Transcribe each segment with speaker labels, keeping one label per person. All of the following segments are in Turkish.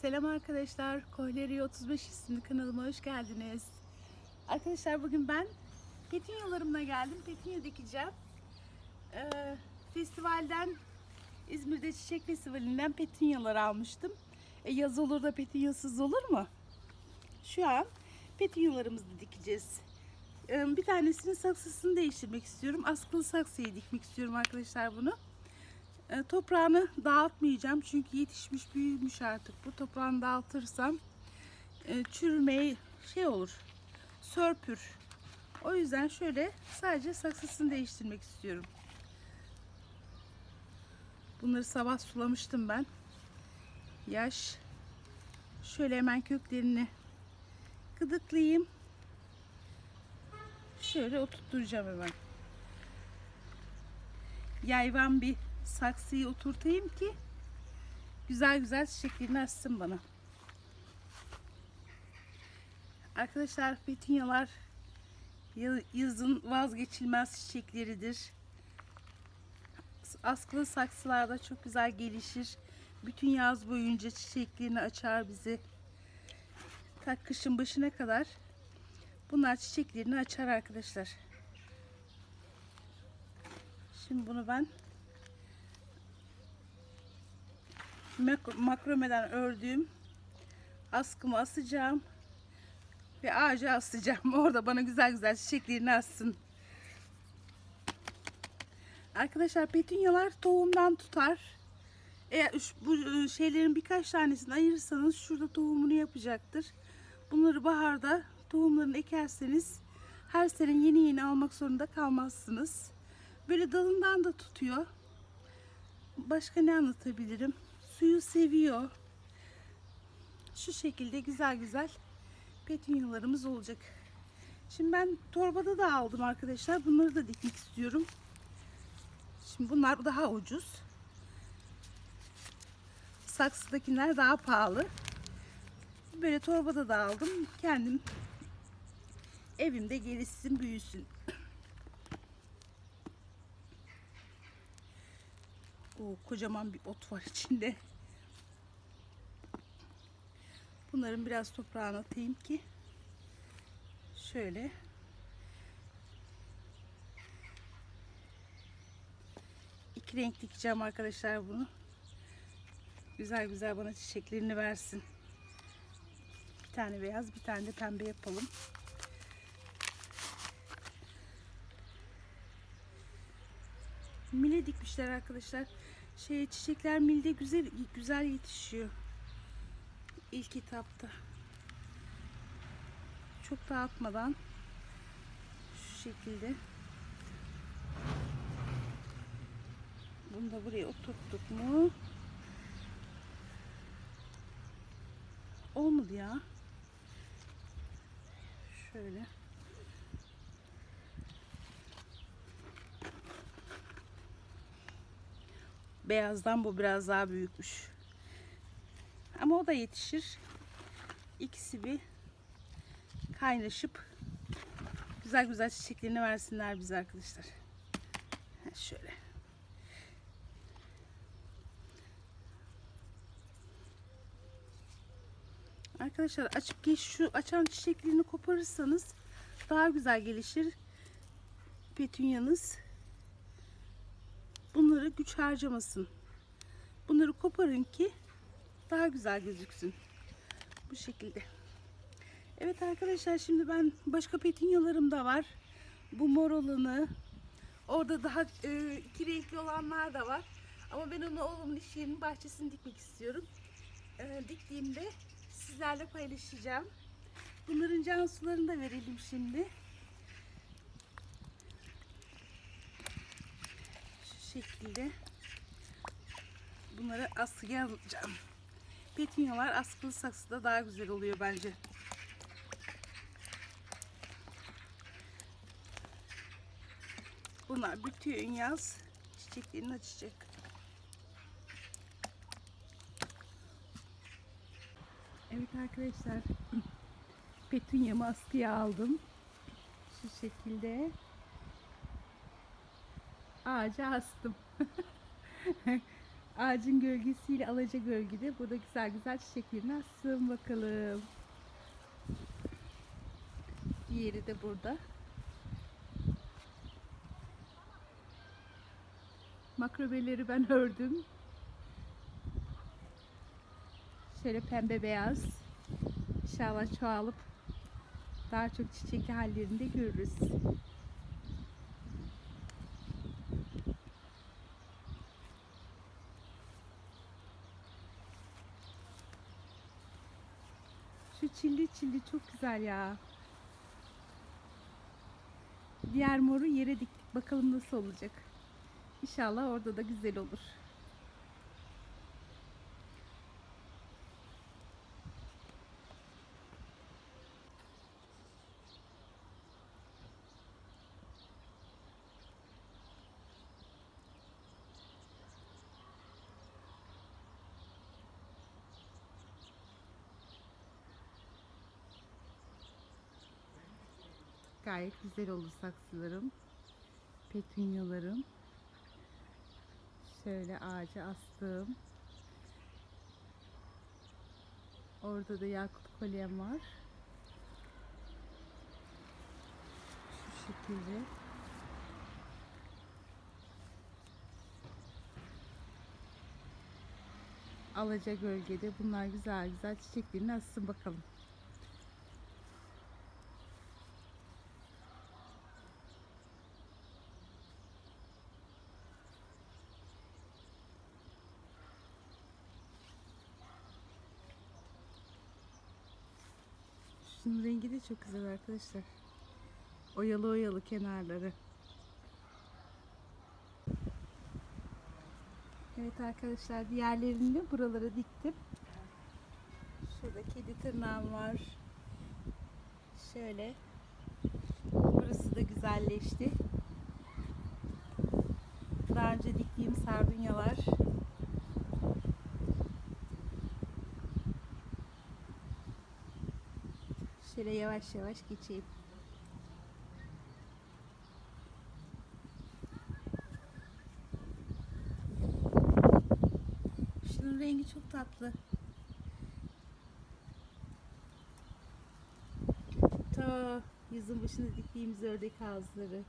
Speaker 1: Selam arkadaşlar. Kohleri 35 isimli kanalıma hoş geldiniz. Arkadaşlar bugün ben petunyalarımla geldim. Petunya dikeceğim. Ee, festivalden İzmir'de Çiçek Festivali'nden petunyalar almıştım. E, yaz olur da petunyasız olur mu? Şu an petunyalarımızı dikeceğiz. Ee, bir tanesinin saksısını değiştirmek istiyorum. Askılı saksıyı dikmek istiyorum arkadaşlar bunu. E, toprağını dağıtmayacağım çünkü yetişmiş büyümüş artık. Bu toprağını dağıtırsam e, çürümeye şey olur sörpür. O yüzden şöyle sadece saksısını değiştirmek istiyorum. Bunları sabah sulamıştım ben. Yaş. Şöyle hemen köklerini gıdıklayayım. Şöyle oturtturacağım hemen. Yayvan bir saksıyı oturtayım ki güzel güzel çiçeklerini açsın bana. Arkadaşlar petunyalar ya- yazın vazgeçilmez çiçekleridir. Askılı saksılarda çok güzel gelişir. Bütün yaz boyunca çiçeklerini açar bizi. Ta kışın başına kadar bunlar çiçeklerini açar arkadaşlar. Şimdi bunu ben makromeden ördüğüm askımı asacağım ve ağaca asacağım. Orada bana güzel güzel çiçeklerini assın. Arkadaşlar petunyalar tohumdan tutar. Eğer bu e, şeylerin birkaç tanesini ayırırsanız şurada tohumunu yapacaktır. Bunları baharda tohumlarını ekerseniz her sene yeni yeni almak zorunda kalmazsınız. Böyle dalından da tutuyor. Başka ne anlatabilirim? Suyu seviyor. Şu şekilde güzel güzel petunyalarımız olacak. Şimdi ben torbada da aldım arkadaşlar. Bunları da dikmek istiyorum. Şimdi bunlar daha ucuz. Saksıdakiler daha pahalı. Böyle torbada da aldım. Kendim evimde gelişsin, büyüsün. O kocaman bir ot var içinde. Bunların biraz toprağını atayım ki şöyle iki renk dikeceğim arkadaşlar bunu. Güzel güzel bana çiçeklerini versin. Bir tane beyaz, bir tane de pembe yapalım. Mile dikmişler arkadaşlar. Şey çiçekler milde güzel güzel yetişiyor. İlk etapta. Çok dağıtmadan şu şekilde bunu da buraya oturttuk mu? Olmadı ya. Şöyle. Beyazdan bu biraz daha büyükmüş. Ama o da yetişir. İkisi bir kaynaşıp güzel güzel çiçeklerini versinler bize arkadaşlar. Şöyle. Arkadaşlar açıp geç şu açan çiçeklerini koparırsanız daha güzel gelişir petunyanız. Bunları güç harcamasın. Bunları koparın ki daha güzel gözüksün. Bu şekilde. Evet arkadaşlar şimdi ben başka petunyalarım da var. Bu mor olanı. Orada daha e, iki renkli olanlar da var. Ama ben onu oğlumun iş yerinin bahçesini dikmek istiyorum. E, diktiğimde sizlerle paylaşacağım. Bunların can sularını da verelim şimdi. Şekilde. Bunları askıya alacağım. Petunyalar askılı saksıda daha güzel oluyor bence. Bunlar bütün yaz çiçeklerini açacak. Evet arkadaşlar. Petunyamı askıya aldım. Şu şekilde. Ağaca astım. Ağacın gölgesiyle alaca gölgede burada güzel güzel çiçeklerini açsın bakalım. Diğeri de burada. Makrobeleri ben ördüm. Şöyle pembe beyaz. İnşallah çoğalıp daha çok çiçekli hallerinde görürüz. Şu çilli çilli çok güzel ya. Diğer moru yere diktik. Bakalım nasıl olacak. İnşallah orada da güzel olur. Gayet güzel oldu saksılarım. Petunyalarım. Şöyle ağaca astım. Orada da yakut kolyem var. Şu şekilde. Alaca gölgede bunlar güzel güzel çiçeklerini açsın bakalım. Şunun rengi de çok güzel arkadaşlar. Oyalı oyalı kenarları. Evet arkadaşlar diğerlerini buralara diktim. Şurada kedi tırnağım var. Şöyle. Burası da güzelleşti. Daha önce diktiğim sardunyalar. Şöyle yavaş yavaş geçeyim. Şunun rengi çok tatlı. Ta yazın başında diktiğimiz ördek ağızları.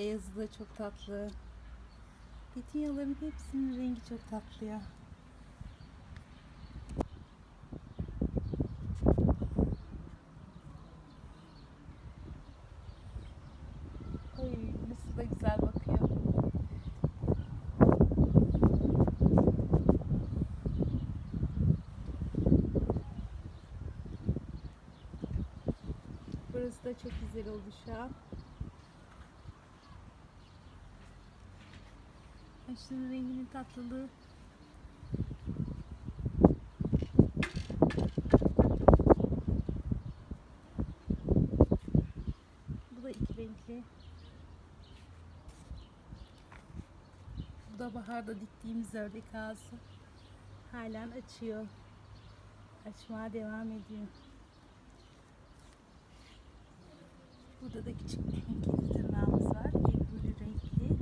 Speaker 1: Beyazı da çok tatlı. Petunyaların hepsinin rengi çok tatlı ya. Ay nasıl da güzel bakıyor. Burası da çok güzel oldu şu an. Şunun renginin tatlılığı. Bu da iki renkli. Bu da baharda diktiğimiz ördek ağzı. Halen açıyor. Açmaya devam ediyor. Burada da küçük bir kedi tırnağımız var. Ebru renkli.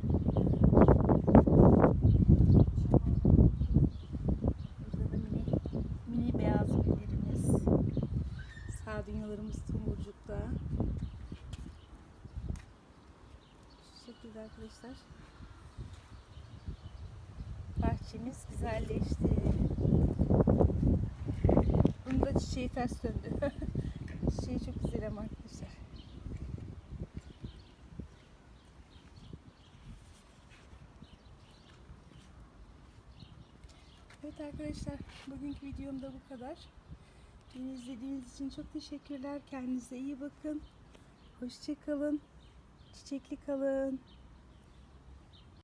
Speaker 1: Burada da mini, mini beyaz güllerimiz. Tomurcukta. Şu şekilde arkadaşlar. Bahçemiz güzelleşti. Bunun çiçeği ters döndü. Çiçeği çok güzel ama arkadaşlar. Evet arkadaşlar bugünkü videom da bu kadar. Beni izlediğiniz için çok teşekkürler. Kendinize iyi bakın. Hoşçakalın. Çiçekli kalın.